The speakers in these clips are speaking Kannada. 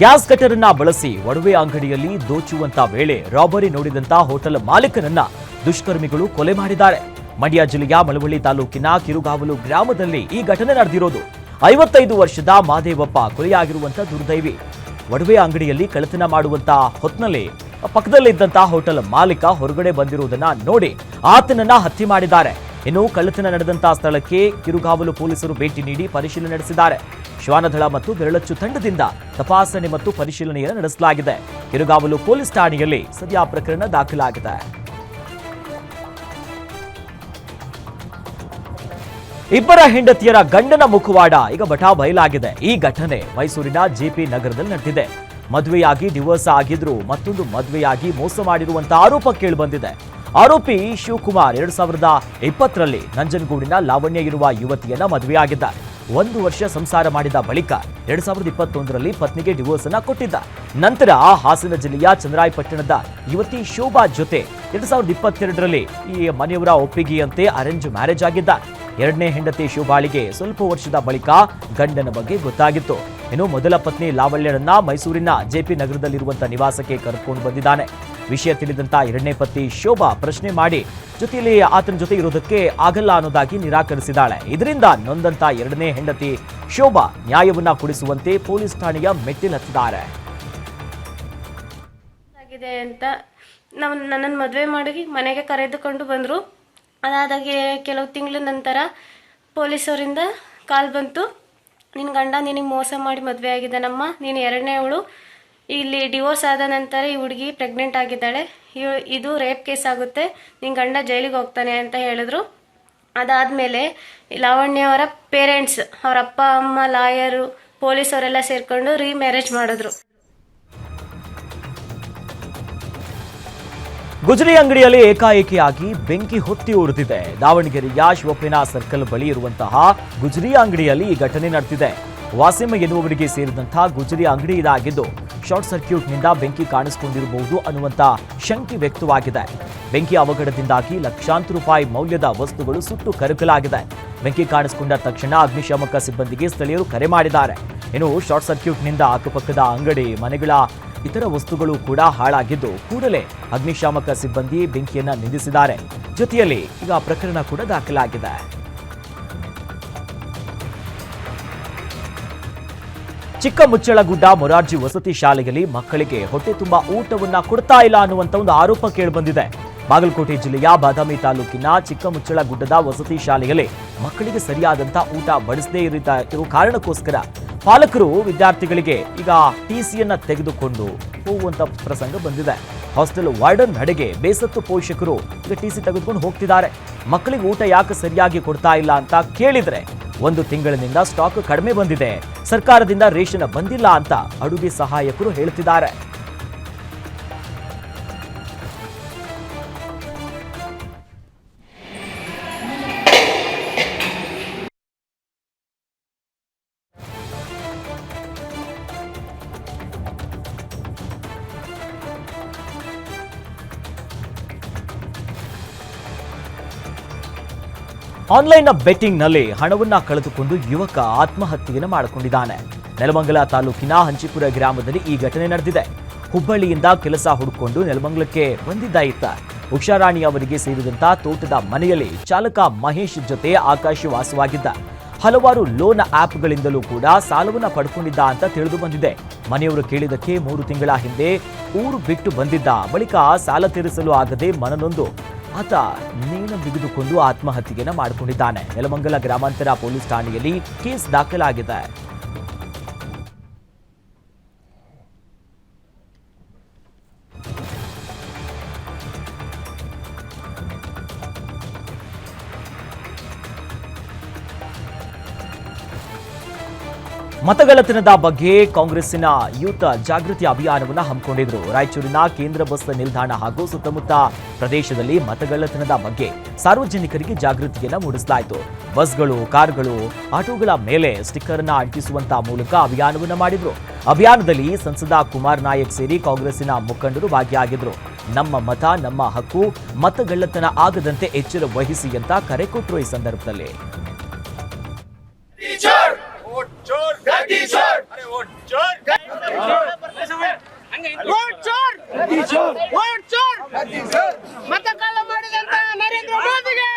ಗ್ಯಾಸ್ ಕಟರ್ ಅನ್ನ ಬಳಸಿ ಒಡವೆ ಅಂಗಡಿಯಲ್ಲಿ ದೋಚುವಂತ ವೇಳೆ ರಾಬರಿ ನೋಡಿದಂತ ಹೋಟೆಲ್ ಮಾಲೀಕನನ್ನ ದುಷ್ಕರ್ಮಿಗಳು ಕೊಲೆ ಮಾಡಿದ್ದಾರೆ. ಮಂಡ್ಯ ಜಿಲ್ಲೆಯ ಮಳವಳ್ಳಿ ತಾಲೂಕಿನ ಕಿರುಗಾವಲು ಗ್ರಾಮದಲ್ಲಿ ಈ ಘಟನೆ ನಡೆದಿರೋದು. ಐವತ್ತೈದು ವರ್ಷದ ಮಾದೇವಪ್ಪ ಕೊಲೆಯಾಗಿರುವಂತ ದುರ್ದೈವಿ. ಒಡವೆ ಅಂಗಡಿಯಲ್ಲಿ ಕಳ್ಳತನ ಮಾಡುವಂತ ಹೊತ್ನಲ್ಲಿ ಪಕ್ಕದಲ್ಲಿದ್ದಂತ ಹೋಟೆಲ್ ಮಾಲೀಕ ಹೊರಗಡೆ ಬಂದಿರುವುದನ್ನ ನೋಡಿ ಆತನನ್ನ ಹತ್ಯೆ ಮಾಡಿದ್ದಾರೆ. ಇನ್ನು ಕಳ್ಳತನ ನಡೆದಂತಹ ಸ್ಥಳಕ್ಕೆ ಕಿರುಗಾವಲು ಪೊಲೀಸರು ಭೇಟಿ ನೀಡಿ ಪರಿಶೀಲನೆ ನಡೆಸಿದ್ದಾರೆ. ಶ್ವಾನದಳ ಮತ್ತು ಬೆರಳಚ್ಚು ತಂಡದಿಂದ ತಪಾಸಣೆ ಮತ್ತು ಪರಿಶೀಲನೆಯನ್ನು ನಡೆಸಲಾಗಿದೆ. ಕಿರುಗಾವಲು ಪೊಲೀಸ್ ಠಾಣೆಯಲ್ಲಿ ಸದ್ಯ ಪ್ರಕರಣ ದಾಖಲಾಗಿದೆ. ಇಬ್ಬರ ಹೆಂಡತಿಯರ ಗಂಡನ ಮುಖವಾಡ ಈಗ ಬಟಾ ಬಯಲಾಗಿದೆ. ಈ ಘಟನೆ ಮೈಸೂರಿನ ಜೆಪಿ ನಗರದಲ್ಲಿ ನಡೆದಿದೆ. ಮದುವೆಯಾಗಿ ಡಿವೋರ್ಸ್ ಆಗಿದ್ರು ಮತ್ತೊಂದು ಮದುವೆಯಾಗಿ ಮೋಸ ಮಾಡಿರುವಂತಹ ಆರೋಪ ಕೇಳಿಬಂದಿದೆ ಆರೋಪಿ ಶಿವಕುಮಾರ್ ಎರಡ್ ಸಾವಿರದ ಇಪ್ಪತ್ತರಲ್ಲಿ ನಂಜನಗೂಡಿನ ಲಾವಣ್ಯ ಇರುವ ಯುವತಿಯನ್ನ ಮದುವೆಯಾಗಿದ್ದ. ಒಂದು ವರ್ಷ ಸಂಸಾರ ಮಾಡಿದ ಬಳಿಕ ಎರಡ್ ಸಾವಿರದ ಇಪ್ಪತ್ತೊಂದರಲ್ಲಿ ಪತ್ನಿಗೆ ಡಿವೋರ್ಸ್ ಅನ್ನ ಕೊಟ್ಟಿದ್ದ. ನಂತರ ಹಾಸನ ಜಿಲ್ಲೆಯ ಚಂದ್ರಾಯಪಟ್ಟಣದ ಯುವತಿ ಶೋಭಾ ಜೊತೆ ಎರಡ್ ಸಾವಿರದ ಇಪ್ಪತ್ತೆರಡರಲ್ಲಿ ಈ ಮನೆಯವರ ಒಪ್ಪಿಗೆಯಂತೆ ಅರೇಂಜ್ ಮ್ಯಾರೇಜ್ ಆಗಿದ್ದ. ಎರಡನೇ ಹೆಂಡತಿ ಶೋಭಾಳಿಗೆ ಸ್ವಲ್ಪ ವರ್ಷದ ಬಳಿಕ ಗಂಡನ ಬಗ್ಗೆ ಗೊತ್ತಾಗಿತ್ತು. ಇನ್ನು ಮೊದಲ ಪತ್ನಿ ಲಾವಣ್ಯರನ್ನ ಮೈಸೂರಿನ ಜೆಪಿ ನಗರದಲ್ಲಿರುವಂತಹ ನಿವಾಸಕ್ಕೆ ಕರೆದುಕೊಂಡು ಬಂದಿದ್ದಾನೆ. ವಿಷಯ ತಿಳಿದಂತ ಎರಡನೇ ಪತ್ನಿ ಶೋಭಾ ಪ್ರಶ್ನೆ ಮಾಡಿ ಜೊತೆಯಲ್ಲಿ ಆತನ ಜೊತೆ ಇರೋದಕ್ಕೆ ಆಗಲ್ಲ ಅನ್ನೋದಾಗಿ ನಿರಾಕರಿಸಿದಾಳೆ ಇದರಿಂದ ನೊಂದಂತ ಎರಡನೇ ಹೆಂಡತಿ ಶೋಭಾ ನ್ಯಾಯವನ್ನ ಕೊಡಿಸುವಂತೆ ಪೊಲೀಸ್ ಠಾಣೆಯ ಮೆಟ್ಟಿಲು ಹತ್ತಿದ್ದಾರೆ. ಆಗಿದೆ ಅಂತ ನಾವು ನನ್ನನ್ನು ಮದುವೆ ಮಾಡಿ ಮನೆಗೆ ಕರೆದುಕೊಂಡು ಬಂದರು. ಅದಾದಾಗೆ ಕೆಲವು ತಿಂಗಳ ನಂತರ ಪೊಲೀಸರಿಂದ ಕಾಲ್ ಬಂತು. ನಿನ್ನ ಗಂಡ ನಿನಗೆ ಮೋಸ ಮಾಡಿ ಮದುವೆ ಆಗಿದ್ದಾನಮ್ಮ. ನೀನು ಎರಡನೇವಳು ಇಲ್ಲಿ ಡಿವೋರ್ಸ್ ಆದ ನಂತರ ಈ ಹುಡುಗಿ ಪ್ರೆಗ್ನೆಂಟ್ ಆಗಿದ್ದಾಳೆ. ಇದು ರೇಪ್ ಕೇಸ್ ಆಗುತ್ತೆ. ನಿನ್ನ ಗಂಡ ಜೈಲಿಗೆ ಹೋಗ್ತಾನೆ ಅಂತ ಹೇಳಿದ್ರು. ಅದಾದಮೇಲೆ ಲಾವಣ್ಯ ಅವರ ಪೇರೆಂಟ್ಸ್ ಅವರ ಅಪ್ಪ, ಅಮ್ಮ ಲಾಯರು ಪೊಲೀಸವರೆಲ್ಲ ಸೇರಿಕೊಂಡು ರೀಮ್ಯಾರೇಜ್ ಮಾಡಿದ್ರು. ಗುಜರಿ ಅಂಗಡಿಯಲ್ಲಿ ಏಕಾಏಕಿಯಾಗಿ ಬೆಂಕಿ ಹೊತ್ತಿ ಉರಿದಿದೆ. ದಾವಣಗೆರೆಯ ಶಿವಪ್ಪಿನ ಸರ್ಕಲ್ ಬಳಿ ಇರುವಂತಹ ಗುಜರಿ ಅಂಗಡಿಯಲ್ಲಿ ಈ ಘಟನೆ ನಡೆದಿದೆ. ವಾಸಿಮ ಎನ್ನುವವರಿಗೆ ಸೇರಿದಂತಹ ಗುಜರಿ ಅಂಗಡಿ ಇದಾಗಿದ್ದು ಶಾರ್ಟ್ ಸರ್ಕ್ಯೂಟ್ನಿಂದ ಬೆಂಕಿ ಕಾಣಿಸಿಕೊಂಡಿರಬಹುದು ಅನ್ನುವಂತ ಶಂಕೆ ವ್ಯಕ್ತವಾಗಿದೆ. ಬೆಂಕಿ ಅವಘಡದಿಂದಾಗಿ ಲಕ್ಷಾಂತರ ರೂಪಾಯಿ ಮೌಲ್ಯದ ವಸ್ತುಗಳು ಸುಟ್ಟು ಕರಕಲಾಗಿದೆ. ಬೆಂಕಿ ಕಾಣಿಸಿಕೊಂಡ ತಕ್ಷಣ ಅಗ್ನಿಶಾಮಕ ಸಿಬ್ಬಂದಿಗೆ ಸ್ಥಳೀಯರು ಕರೆ ಮಾಡಿದ್ದಾರೆ. ಇನ್ನು ಶಾರ್ಟ್ ಸರ್ಕ್ಯೂಟ್ನಿಂದ ಅಕ್ಕಪಕ್ಕದ ಅಂಗಡಿ, ಮನೆಗಳ ಇತರ ವಸ್ತುಗಳು ಕೂಡ ಹಾಳಾಗಿದ್ದು ಕೂಡಲೇ ಅಗ್ನಿಶಾಮಕ ಸಿಬ್ಬಂದಿ ಬೆಂಕಿಯನ್ನ ನಿಲ್ಲಿಸಿದ್ದಾರೆ ಜೊತೆಯಲ್ಲಿ ಈಗ ಪ್ರಕರಣ ಕೂಡ ದಾಖಲಾಗಿದೆ. ಚಿಕ್ಕಮುಚ್ಚಳಗುಡ್ಡ ಮೊರಾರ್ಜಿ ವಸತಿ ಶಾಲೆಯಲ್ಲಿ ಮಕ್ಕಳಿಗೆ ಹೊಟ್ಟೆ ತುಂಬಾ ಊಟವನ್ನ ಕೊಡ್ತಾ ಇಲ್ಲ ಅನ್ನುವಂತ ಒಂದು ಆರೋಪ ಕೇಳಿಬಂದಿದೆ. ಬಾಗಲಕೋಟೆ ಜಿಲ್ಲೆಯ ಬಾದಾಮಿ ತಾಲೂಕಿನ ಚಿಕ್ಕಮುಚ್ಚಳಗುಡ್ಡದ ವಸತಿ ಶಾಲೆಯಲ್ಲಿ ಮಕ್ಕಳಿಗೆ ಸರಿಯಾದಂತ ಊಟ ಬಡಿಸದೇ ಇರಿದ ಇರೋ ಕಾರಣಕ್ಕೋಸ್ಕರ ಪಾಲಕರು ವಿದ್ಯಾರ್ಥಿಗಳಿಗೆ ಈಗ ಟಿಸಿಯನ್ನ ತೆಗೆದುಕೊಂಡು ಹೋಗುವಂತ ಪ್ರಸಂಗ ಬಂದಿದೆ. ಹಾಸ್ಟೆಲ್ ವಾರ್ಡನ್ ನಡೆಗೆ ಬೇಸತ್ತು ಪೋಷಕರು ಈಗ ಟಿಸಿ ತೆಗೆದುಕೊಂಡು ಹೋಗ್ತಿದ್ದಾರೆ. ಮಕ್ಕಳಿಗೆ ಊಟ ಯಾಕೆ ಸರಿಯಾಗಿ ಕೊಡ್ತಾ ಇಲ್ಲ ಅಂತ ಕೇಳಿದ್ರೆ ಒಂದು ತಿಂಗಳಿನಿಂದ ಸ್ಟಾಕ್ ಕಡಿಮೆ ಬಂದಿದೆ. ಸರ್ಕಾರದಿಂದ ರೇಷನ್ ಬಂದಿಲ್ಲ ಅಂತ ಅಡುಗೆ ಸಹಾಯಕರು ಹೇಳ್ತಿದ್ದಾರೆ ಆನ್ಲೈನ್ ಬೆಟ್ಟಿಂಗ್ನಲ್ಲಿ ಹಣವನ್ನ ಕಳೆದುಕೊಂಡು ಯುವಕ ಆತ್ಮಹತ್ಯೆಯನ್ನು ಮಾಡಿಕೊಂಡಿದ್ದಾನೆ. ನೆಲಮಂಗಲ ತಾಲೂಕಿನ ಹಂಚಿಪುರ ಗ್ರಾಮದಲ್ಲಿ ಈ ಘಟನೆ ನಡೆದಿದೆ. ಹುಬ್ಬಳ್ಳಿಯಿಂದ ಕೆಲಸ ಹುಡುಕೊಂಡು ನೆಲಮಂಗಲಕ್ಕೆ ಬಂದಿದ್ದ ಇತ್ತ. ಉಷಾರಾಣಿ ಅವರಿಗೆ ಸೇರಿದಂತ ತೋಟದ ಮನೆಯಲ್ಲಿ ಚಾಲಕ ಮಹೇಶ್ ಜೊತೆ ಆಕಾಶ ವಾಸವಾಗಿದ್ದ ಹಲವಾರು ಲೋನ್ ಆಪ್ಗಳಿಂದಲೂ ಕೂಡ ಸಾಲವನ್ನ ಪಡ್ಕೊಂಡಿದ್ದ ಅಂತ ತಿಳಿದು ಬಂದಿದೆ. ಮನೆಯವರು ಕೇಳಿದಕ್ಕೆ ಮೂರು ತಿಂಗಳ ಹಿಂದೆ ಊರು ಬಿಟ್ಟು ಬಂದಿದ್ದ ಬಳಿಕ ಸಾಲ ತೀರಿಸಲು ಆಗದೆ ಮನನೊಂದು ಆತ ನೇಣ ಬಿಗಿದುಕೊಂಡು ಆತ್ಮಹತ್ಯೆಯನ್ನ ಮಾಡಿಕೊಂಡಿದ್ದಾನೆ. ನೆಲಮಂಗಲ ಗ್ರಾಮಾಂತರ ಪೊಲೀಸ್ ಠಾಣೆಯಲ್ಲಿ ಕೇಸ್ ದಾಖಲಾಗಿದೆ. ಮತಗಳ್ಳತನದ ಬಗ್ಗೆ ಕಾಂಗ್ರೆಸ್ಸಿನ ಯೂತ ಜಾಗೃತಿ ಅಭಿಯಾನವನ್ನು ಹಮ್ಮಿಕೊಂಡಿದ್ರು. ರಾಯಚೂರಿನ ಕೇಂದ್ರ ಬಸ್ ನಿಲ್ದಾಣ ಹಾಗೂ ಸುತ್ತಮುತ್ತ ಪ್ರದೇಶದಲ್ಲಿ ಮತಗಳತನದ ಬಗ್ಗೆ ಸಾರ್ವಜನಿಕರಿಗೆ ಜಾಗೃತಿಯನ್ನು ಮೂಡಿಸಲಾಯಿತು. ಬಸ್ಗಳು, ಕಾರ್ಗಳು, ಆಟೋಗಳ ಮೇಲೆ ಸ್ಟಿಕ್ಕರ್ ಅನ್ನು ಅಂಟಿಸುವಂತಹ ಮೂಲಕ ಅಭಿಯಾನವನ್ನು ಮಾಡಿದ್ರು. ಅಭಿಯಾನದಲ್ಲಿ ಸಂಸದ ಕುಮಾರ್ ನಾಯಕ್ ಸೇರಿ ಕಾಂಗ್ರೆಸ್ಸಿನ ಮುಖಂಡರು ಭಾಗಿಯಾಗಿದ್ರು. ನಮ್ಮ ಮತ, ನಮ್ಮ ಹಕ್ಕು ಮತಗಳ್ಳತನ ಆಗದಂತೆ ಎಚ್ಚರ ವಹಿಸಿ ಅಂತ ಕರೆ ಕೊಟ್ಟರು ಈ ಸಂದರ್ಭದಲ್ಲಿ. ಮತಕಳ್ಳ ಮಾಡಿದಂತ ನರೇಂದ್ರ ಮೋದಿಗೆ.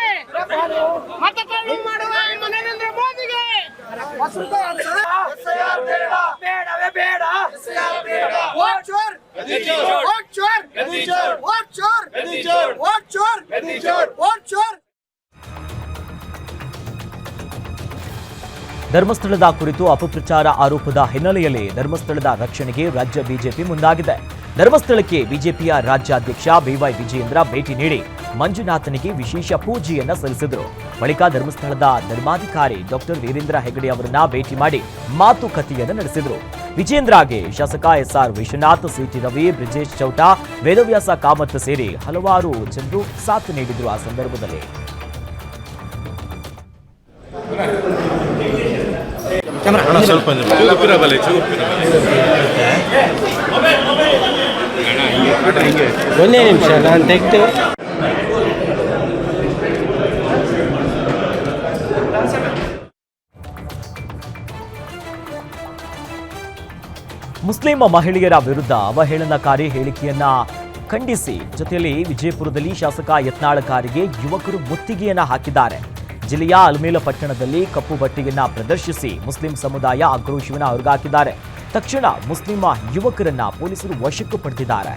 ಮತಕಳ್ಳು ಮಾಡುವ ನರೇಂದ್ರ ಮೋದಿಗೆ. ಬೇಡವೇ ಬೇಡ. ಚೋರ್ ಚೋರ್ ಚೋರ್ ಚೋರ್ ಚೋರ್ ಧರ್ಮಸ್ಥಳದ ಕುರಿತು ಅಪಪ್ರಚಾರ ಆರೋಪದ ಹಿನ್ನೆಲೆಯಲ್ಲಿ ಧರ್ಮಸ್ಥಳದ ರಕ್ಷಣೆಗೆ ರಾಜ್ಯ ಬಿಜೆಪಿ ಮುಂದಾಗಿದೆ. ಧರ್ಮಸ್ಥಳಕ್ಕೆ ಬಿಜೆಪಿಯ ರಾಜ್ಯಾಧ್ಯಕ್ಷ ಬಿವೈ ವಿಜಯೇಂದ್ರ ಭೇಟಿ ನೀಡಿ ಮಂಜುನಾಥನಿಗೆ ವಿಶೇಷ ಪೂಜೆಯನ್ನ ಸಲ್ಲಿಸಿದರು. ಬಳಿಕ ಧರ್ಮಸ್ಥಳದ ಧರ್ಮಾಧಿಕಾರಿ ಡಾಕ್ಟರ್ ವೀರೇಂದ್ರ ಹೆಗಡೆ ಅವರನ್ನ ಭೇಟಿ ಮಾಡಿ ಮಾತುಕತೆಯನ್ನು ನಡೆಸಿದರು. ವಿಜೇಂದ್ರಗೆ ಶಾಸಕ S R Vishwanath, C T Ravi, Brijesh Chowta, Vedavyasa Kamath ಸೇರಿ ಹಲವಾರು ಜನರು ಸಾಥ್ ನೀಡಿದ್ರು ಆ ಸಂದರ್ಭದಲ್ಲಿ. ಅಣ್ಣ ಸ್ವಲ್ಪ ಒಂದೇ ನಿಮಿಷ ನಾನು ತೆಗೆದು. ಮುಸ್ಲಿಂ ಮಹಿಳೆಯರ ವಿರುದ್ಧ ಅವಹೇಳನಕಾರಿ ಹೇಳಿಕೆಯನ್ನ ಖಂಡಿಸಿ. ಜೊತೆಯಲ್ಲಿ ವಿಜಯಪುರದಲ್ಲಿ ಶಾಸಕ ಯತ್ನಾಳ್ ಕಾರಿಗೆ ಯುವಕರು ಮುತ್ತಿಗೆಯನ್ನ ಹಾಕಿದ್ದಾರೆ. ಜಿಲ್ಲೆಯ ಅಲ್ಮೇಲ ಪಟ್ಟಣದಲ್ಲಿ ಕಪ್ಪು ಬಟ್ಟೆಯನ್ನ ಪ್ರದರ್ಶಿಸಿ ಮುಸ್ಲಿಂ ಸಮುದಾಯ ಆಕ್ರೋಶವನ್ನ ಹೊರಗಾಕಿದ್ದಾರೆ. ತಕ್ಷಣ ಮುಸ್ಲಿಂ ಯುವಕರನ್ನ ಪೊಲೀಸರು ವಶಕ್ಕೆ ಪಡೆದಿದ್ದಾರೆ.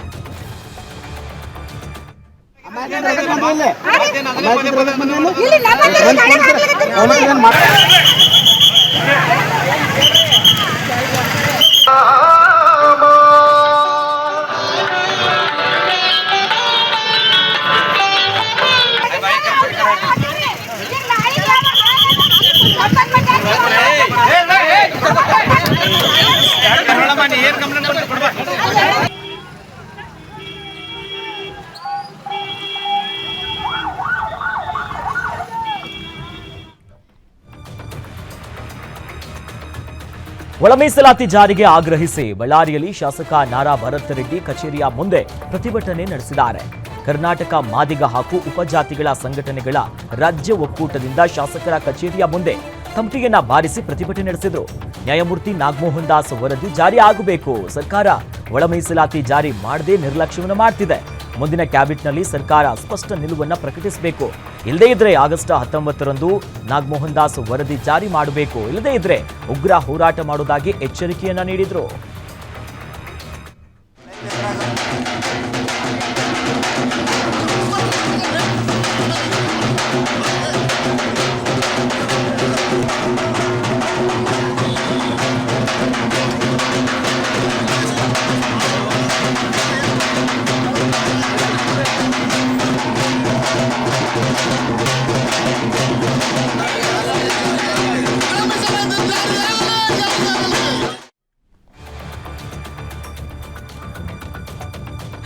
ಒಳ ಮೀಸಲಾತಿ ಜಾರಿಗೆ ಆಗ್ರಹಿಸಿ ಬಳ್ಳಾರಿಯಲ್ಲಿ ಶಾಸಕ ನಾರಾ ಭರತ್ ರೆಡ್ಡಿ ಕಚೇರಿಯ ಮುಂದೆ ಪ್ರತಿಭಟನೆ ನಡೆಸಿದ್ದಾರೆ. ಕರ್ನಾಟಕ ಮಾದಿಗ ಹಾಗೂ ಉಪಜಾತಿಗಳ ಸಂಘಟನೆಗಳ ರಾಜ್ಯ ಒಕ್ಕೂಟದಿಂದ ಶಾಸಕರ ಕಚೇರಿಯ ಮುಂದೆ ತಮಟಿಯನ್ನ ಬಾರಿಸಿ ಪ್ರತಿಭಟನೆ ನಡೆಸಿದರು. ನ್ಯಾಯಮೂರ್ತಿ ನಾಗಮೋಹನ್ ದಾಸ್ ವರದಿ ಜಾರಿ ಆಗಬೇಕು. ಸರ್ಕಾರ ಒಳ ಮೀಸಲಾತಿ ಜಾರಿ ಮಾಡದೆ ನಿರ್ಲಕ್ಷ್ಯವನ್ನು ಮಾಡ್ತಿದೆ. ಮುಂದಿನ ಕ್ಯಾಬಿನೆಟ್ನಲ್ಲಿ ಸರ್ಕಾರ ಸ್ಪಷ್ಟ ನಿಲುವನ್ನ ಪ್ರಕಟಿಸಬೇಕು. ಇಲ್ಲದೇ ಇದ್ರೆ ಆಗಸ್ಟ್ ಹತ್ತೊಂಬತ್ತರಂದು ನಾಗಮೋಹನ್ ದಾಸ್ ವರದಿ ಜಾರಿ ಮಾಡಬೇಕು. ಇಲ್ಲದೇ ಇದ್ರೆ ಉಗ್ರ ಹೋರಾಟ ಮಾಡುವುದಾಗಿ ಎಚ್ಚರಿಕೆಯನ್ನ ನೀಡಿದ್ರು.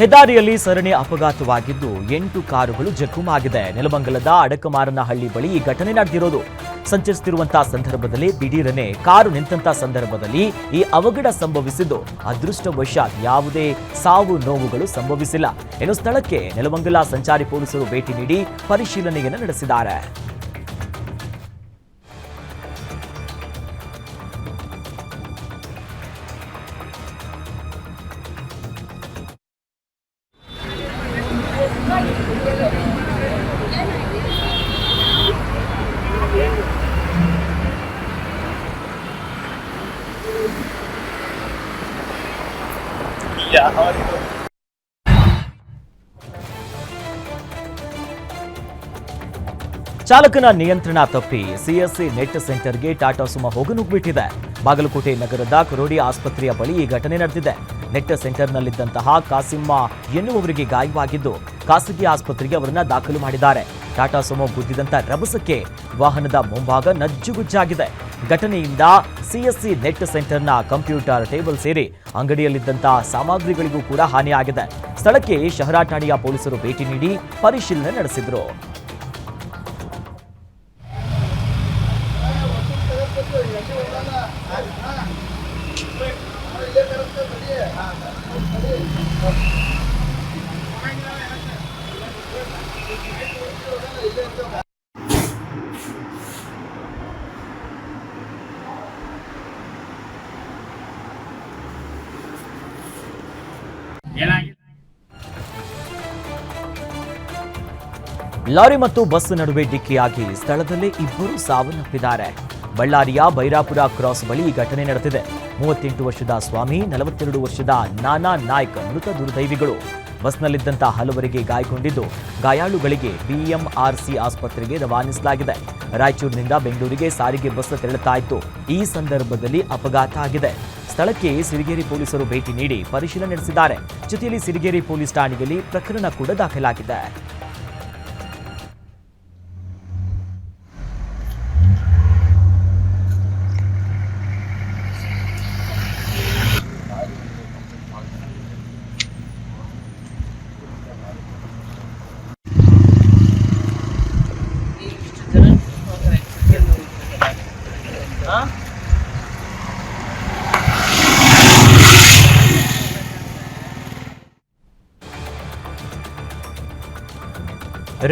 ಹೆದ್ದಾರಿಯಲ್ಲಿ ಸರಣಿ ಅಪಘಾತವಾಗಿದ್ದು ಎಂಟು ಕಾರುಗಳು ಜಖಮಾಗಿದೆ ನೆಲಮಂಗಲದ ಅಡಕಮಾರನಹಳ್ಳಿ ಬಳಿ ಈ ಘಟನೆ ನಡೆದಿರೋದು. ಸಂಚರಿಸುತ್ತಿರುವಂತಹ ಸಂದರ್ಭದಲ್ಲಿ ದಿಢೀರನೆ ಕಾರು ನಿಂತಹ ಸಂದರ್ಭದಲ್ಲಿ ಈ ಅವಘಡ ಸಂಭವಿಸಿದ್ದು ಅದೃಷ್ಟವಶಾತ್ ಯಾವುದೇ ಸಾವು ನೋವುಗಳು ಸಂಭವಿಸಿಲ್ಲ. ಇನ್ನು ಸ್ಥಳಕ್ಕೆ ನೆಲಮಂಗಲ ಸಂಚಾರಿ ಪೊಲೀಸರು ಭೇಟಿ ನೀಡಿ ಪರಿಶೀಲನೆಯನ್ನು ನಡೆಸಿದ್ದಾರೆ. ಚಾಲಕನ ನಿಯಂತ್ರಣ ತಪ್ಪಿ ಸಿಎಸ್ಸಿ ನೆಟ್ ಸೆಂಟರ್ಗೆ ಟಾಟಾ ಸುಮ ಹೋಗನುಗ್ಬಿಟ್ಟಿದೆ. ಬಾಗಲಕೋಟೆ ನಗರದ ಕರೋಡಿ ಆಸ್ಪತ್ರೆಯ ಬಳಿ ಈ ಘಟನೆ ನಡೆದಿದೆ. ನೆಟ್ ಸೆಂಟರ್ನಲ್ಲಿದ್ದಂತಹ ಕಾಸಿಮ್ಮ ಎನ್ನುವವರಿಗೆ ಗಾಯವಾಗಿದ್ದು, ಖಾಸಗಿ ಆಸ್ಪತ್ರೆಗೆ ಅವರನ್ನ ದಾಖಲು ಮಾಡಿದ್ದಾರೆ. ಟಾಟಾ ಸುಮೋ ಗುದ್ದಿದಂತ ರಭಸಕ್ಕೆ ವಾಹನದ ಮುಂಭಾಗ ನಜ್ಜುಗುಜ್ಜಾಗಿದೆ. ಘಟನೆಯಿಂದ ಸಿಎಸ್ಸಿ ನೆಟ್ ಸೆಂಟರ್ನ ಕಂಪ್ಯೂಟರ್ ಟೇಬಲ್ ಸೇರಿ ಅಂಗಡಿಯಲ್ಲಿದ್ದಂತಹ ಸಾಮಗ್ರಿಗಳಿಗೂ ಕೂಡ ಹಾನಿಯಾಗಿದೆ. ಸ್ಥಳಕ್ಕೆ ಶಹರ ಠಾಣೆಯ ಪೊಲೀಸರು ಭೇಟಿ ನೀಡಿ ಪರಿಶೀಲನೆ ನಡೆಸಿದ್ರು. ಲಾರಿ ಮತ್ತು ಬಸ್ ನಡುವೆ ಡಿಕ್ಕಿಯಾಗಿ ಸ್ಥಳದಲ್ಲೇ ಇಬ್ಬರು ಸಾವನ್ನಪ್ಪಿದ್ದಾರೆ. ಬಳ್ಳಾರಿಯ ಬೈರಾಪುರ ಕ್ರಾಸ್ ಬಳಿ ಈ ಘಟನೆ ನಡೆದಿದೆ. ಮೂವತ್ತೆಂಟು ವರ್ಷದ ಸ್ವಾಮಿ, ನಲವತ್ತೆರಡು ವರ್ಷದ ನಾನಾ ನಾಯ್ಕ ಮೃತ ದುರ್ದೈವಿಗಳು. ಬಸ್ನಲ್ಲಿದ್ದಂಥ ಹಲವರಿಗೆ ಗಾಯಗೊಂಡಿದ್ದು, ಗಾಯಾಳುಗಳಿಗೆ ಬಿಎಂಆರ್ಸಿ ಆಸ್ಪತ್ರೆಗೆ ರವಾನಿಸಲಾಗಿದೆ. ರಾಯಚೂರಿನಿಂದ ಬೆಂಗಳೂರಿಗೆ ಸಾರಿಗೆ ಬಸ್ ತೆರಳುತ್ತಾ ಇತ್ತು ಈ ಸಂದರ್ಭದಲ್ಲಿ ಅಪಘಾತ ಆಗಿದೆ. ಸ್ಥಳಕ್ಕೆ ಸಿರಿಗೇರಿ ಪೊಲೀಸರು ಭೇಟಿ ನೀಡಿ ಪರಿಶೀಲನೆ ನಡೆಸಿದ್ದಾರೆ. ಜೊತೆಯಲ್ಲಿ ಸಿರಿಗೇರಿ ಪೊಲೀಸ್ ಠಾಣೆಯಲ್ಲಿ ಪ್ರಕರಣ ಕೂಡ ದಾಖಲಾಗಿದೆ.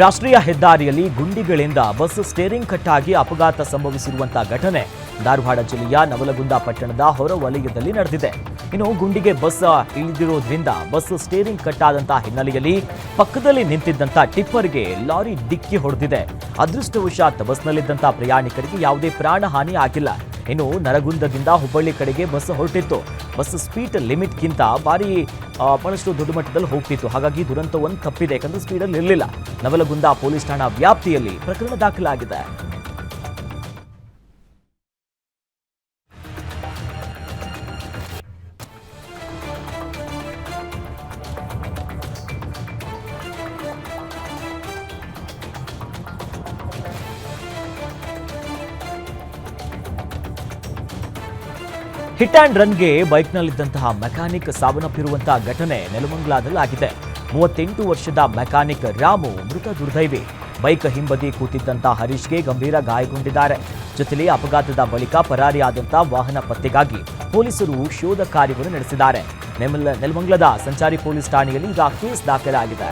ರಾಷ್ಟ್ರೀಯ ಹೆದ್ದಾರಿಯಲ್ಲಿ ಗುಂಡಿಗಳಿಂದ ಬಸ್ ಸ್ಟೇರಿಂಗ್ ಕಟ್ಟಾಗಿ ಅಪಘಾತ ಸಂಭವಿಸಿರುವಂತಹ ಘಟನೆ ಧಾರವಾಡ ಜಿಲ್ಲೆಯ ನವಲಗುಂದ ಪಟ್ಟಣದ ಹೊರ ವಲಯದಲ್ಲಿ ನಡೆದಿದೆ. ಇನ್ನು ಗುಂಡಿಗೆ ಬಸ್ ಇಳಿದಿರೋದ್ರಿಂದ ಬಸ್ ಸ್ಟೇರಿಂಗ್ ಕಟ್ಟಾದಂತಹ ಹಿನ್ನೆಲೆಯಲ್ಲಿ ಪಕ್ಕದಲ್ಲಿ ನಿಂತಿದ್ದಂತ ಟಿಪ್ಪರ್ಗೆ ಲಾರಿ ಡಿಕ್ಕಿ ಹೊಡೆದಿದೆ. ಅದೃಷ್ಟವಶಾತ್ ಬಸ್ನಲ್ಲಿದ್ದಂಥ ಪ್ರಯಾಣಿಕರಿಗೆ ಯಾವುದೇ ಪ್ರಾಣಹಾನಿ ಆಗಿಲ್ಲ. ಇನ್ನು ನರಗುಂದದಿಂದ ಹುಬ್ಬಳ್ಳಿ ಕಡೆಗೆ ಬಸ್ ಹೊರಟಿತ್ತು. ಬಸ್ ಸ್ಪೀಡ್ ಲಿಮಿಟ್ಗಿಂತ ಭಾರಿ ಬಹಳಷ್ಟು ದೊಡ್ಡ ಮಟ್ಟದಲ್ಲಿ ಹೋಗ್ತಿತ್ತು. ಹಾಗಾಗಿ ದುರಂತವನ್ನು ತಪ್ಪಿದೆ. ಯಾಕಂದ್ರೆ ಸ್ಪೀಡಲ್ಲಿ ಇರಲಿಲ್ಲ. ನವಲಗುಂದ ಪೊಲೀಸ್ ಠಾಣಾ ವ್ಯಾಪ್ತಿಯಲ್ಲಿ ಪ್ರಕರಣ ದಾಖಲಾಗಿದೆ. ಹಿಟ್ ಆ್ಯಂಡ್ ರನ್ಗೆ ಬೈಕ್ನಲ್ಲಿದ್ದಂತಹ ಮೆಕ್ಯಾನಿಕ್ ಸಾವನ್ನಪ್ಪಿರುವಂತಹ ಘಟನೆ ನೆಲಮಂಗಲದಲ್ಲಿ ಆಗಿದೆ ಮೂವತ್ತೆಂಟು ವರ್ಷದ ಮೆಕ್ಯಾನಿಕ್ ರಾಮು ಮೃತ ದುರ್ದೈವಿ. ಬೈಕ್ ಹಿಂಬದಿ ಕೂತಿದ್ದಂತಹ ಹರೀಶ್ಗೆ ಗಂಭೀರ ಗಾಯಗೊಂಡಿದ್ದಾರೆ. ಜೊತೆಲಿ ಅಪಘಾತದ ಬಳಿಕ ಪರಾರಿಯಾದಂತಹ ವಾಹನ ಪತ್ತೆಗಾಗಿ ಪೊಲೀಸರು ಶೋಧ ಕಾರ್ಯವನ್ನು ನಡೆಸಿದ್ದಾರೆ. ನೆಲಮಂಗಲದ ಸಂಚಾರಿ ಪೊಲೀಸ್ ಠಾಣೆಯಲ್ಲಿ ಈಗ ಕೇಸ್ ದಾಖಲಾಗಿದೆ.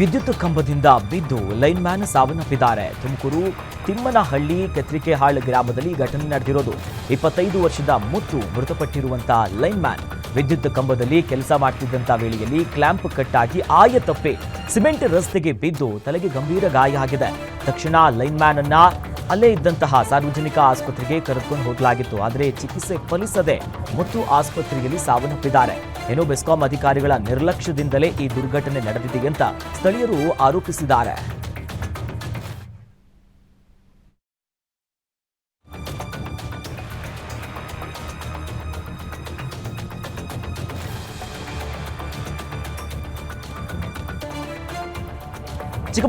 ವಿದ್ಯುತ್ ಕಂಬದಿಂದ ಬಿದ್ದು ಲೈನ್ ಮ್ಯಾನ್ ಸಾವನ್ನಪ್ಪಿದ್ದಾರೆ. ತುಮಕೂರು ತಿಮ್ಮನಹಳ್ಳಿ ಕೆತ್ರಿಕೆಹಾಳ್ ಗ್ರಾಮದಲ್ಲಿ ಘಟನೆ ನಡೆದಿರೋದು. ಇಪ್ಪತ್ತೈದು ವರ್ಷದ ಮುತ್ತು ಮೃತಪಟ್ಟಿರುವಂತಹ ಲೈನ್ ಮ್ಯಾನ್ ವಿದ್ಯುತ್ ಕಂಬದಲ್ಲಿ ಕೆಲಸ ಮಾಡ್ತಿದ್ದಂಥ ವೇಳೆಯಲ್ಲಿ ಕ್ಲ್ಯಾಂಪ್ ಕಟ್ಟಾಗಿ ಆಯ ತಪ್ಪಿ ಸಿಮೆಂಟ್ ರಸ್ತೆಗೆ ಬಿದ್ದು ತಲೆಗೆ ಗಂಭೀರ ಗಾಯ ಆಗಿದೆ. ತಕ್ಷಣ ಲೈನ್ ಮ್ಯಾನ್ ಅನ್ನ ಅಲ್ಲೇ ಇದ್ದಂತಹ ಸಾರ್ವಜನಿಕ ಆಸ್ಪತ್ರೆಗೆ ಕರೆದುಕೊಂಡು ಹೋಗಲಾಗಿತ್ತು. ಆದರೆ ಚಿಕಿತ್ಸೆ ಫಲಿಸದೆ ಮತ್ತು ಆಸ್ಪತ್ರೆಯಲ್ಲಿ ಸಾವನ್ನಪ್ಪಿದ್ದಾರೆ. ಏನೋ ಬೆಸ್ಕಾಂ ಅಧಿಕಾರಿಗಳ ನಿರ್ಲಕ್ಷ್ಯದಿಂದಲೇ ಈ ದುರ್ಘಟನೆ ನಡೆದಿದೆ ಅಂತ ಸ್ಥಳೀಯರು ಆರೋಪಿಸಿದ್ದಾರೆ.